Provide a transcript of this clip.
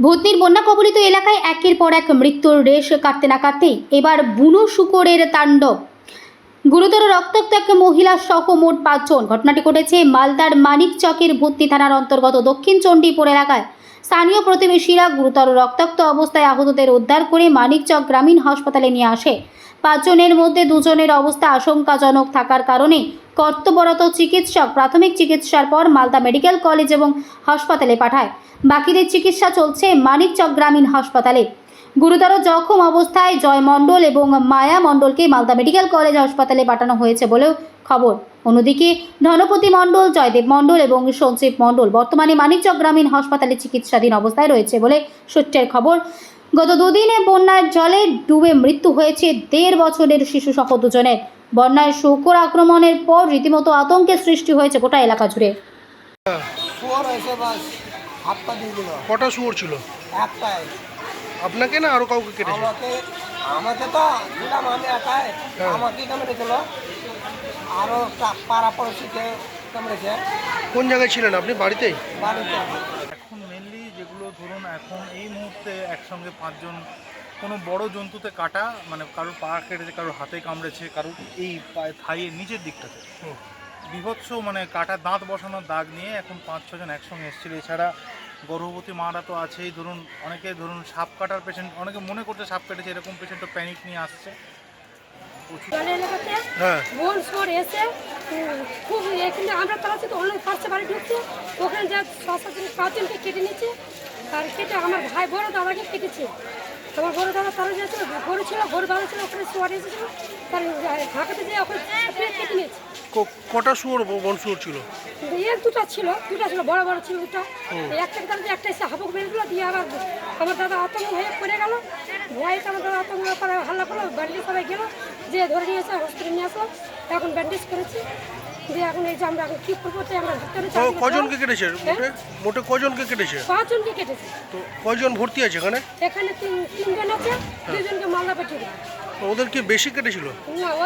ভূতনির বন্যা কবলিত এলাকায় একের পর এক মৃত্যুর রেশ কাটতে না কাটতেই এবার বুনো শুকরের তাণ্ডব। গুরুতর রক্তাক্ত এক মহিলা সহ মোট পাঁচজন। ঘটনাটি ঘটেছে মালদার মানিকচকের ভর্তি থানার অন্তর্গত দক্ষিণ চণ্ডীপুর এলাকায়। স্থানীয় প্রতিবেশীরা গুরুতর রক্তাক্ত অবস্থায় আহতদের উদ্ধার করে মানিকচক গ্রামীণ হাসপাতালে নিয়ে আসে। পাঁচজনের মধ্যে দুজনের অবস্থা আশঙ্কাজনক থাকার কারণে কর্তব্যরত চিকিৎসক প্রাথমিক চিকিৎসার পর মালদা মেডিকেল কলেজ এবং হাসপাতালে পাঠায়। বাকিদের চিকিৎসা চলছে মানিকচক গ্রামীণ হাসপাতালে। গুরুতর জখম অবস্থায় জয় মণ্ডল এবং মায়া মণ্ডলকে মালদা মেডিকেল কলেজ হাসপাতালে পাঠানো হয়েছে বলেও খবর। অন্যদিকে ধনপতি মণ্ডল জয়দেব মণ্ডল এবং সঞ্জীব মণ্ডল বর্তমানে মানিকচক গ্রামীণ হাসপাতালে চিকিৎসাধীন অবস্থায় রয়েছে বলে সূত্রের খবর। গত দুদিনে বন্যার জলে ডুবে মৃত্যু হয়েছে দেড় বছরের শিশু সহ দুজনের। বন্যায় শুকর আক্রমণের পর রীতিমতো আতঙ্কের সৃষ্টি হয়েছে গোটা এলাকা জুড়ে। কটা শুয়োর ছিল? একটাই। আপনাকে না আরও কাউকে কেটেছে? আমাকে আমাকে তো দিলাম আমি একাই। হ্যাঁ। আমাকে কামড়েছিল আরও পাড়া পড়োশিকে কামড়েছে কোন জায়গায় ছিলেন আপনি? বাড়িতেই বাড়িতে। এখন মেনলি যেগুলো ধরুন এখন এই মুহূর্তে একসঙ্গে পাঁচজন কোনো বড় জন্তুতে কাটা মানে কারোর পা কেটেছে কারোর হাতে কামড়েছে কারোর এই পায়ে থাইয়ের নিচের দিকটাতে। হুম। বিভৎস মানে কাটা দাঁত বসানোর দাগ নিয়ে এখন পাঁচ ছজন একসঙ্গে এসেছিল। এছাড়া গর্ভবতী মারা তো আছেই। ধরুন অনেকে ধরুন সাপ কাটার পেশেন্ট অনেকে মনে করছে সাপ কেটেছে এরকম পেশেন্টও প্যানিক নিয়ে আসছে। হ্যাঁ। বোন সোর এসে খুব এখানে আমরা তো অনেক পাশে বাড়ি ঢুকছে ওখানে যা ছ সাতজন পাঁচজনকে কেটে নিচ্ছে আর কেটে আমার ভাই বড় দাদাকে কেটেছে। আমার বড় দাদা তারা যাচ্ছিল গরু ছিল গরু বাঁধা ছিল ওখানে সোয়ার এসেছিল তার ঢাকাতে যেয়ে ওখানে কেটে নিয়েছে। কটা শুয়োর বন শুয়োর ছিল? এর দুটো ছিল দুটো ছিল বড় বড় ছিল দুটো। একটা তারা একটা এসে হাবুক দিল দিয়ে আবার আমার দাদা আতঙ্ক হয়ে পড়ে গেল। ভয়ে আমার দাদা আতঙ্ক করে হাল্লা করল ব্যান্ডেজ সবাই গেল যে ধরে নিয়ে এসে হসপিটালে নিয়ে আসলো এখন ব্যান্ডেজ করেছি। দিয়ে এখন এই যে আমরা এখন কী করব তাই আমরা ক- কজনকে কেটেছে? মোটে মোটে কজনকে কেটেছে? পাঁচজনকে কেটেছে। তো কজন ভর্তি আছে এখানে? এখানে তিন তিনজন আছে দুজনকে মালদা পাঠিয়ে ওদের কি বেশি কেটেছিল? না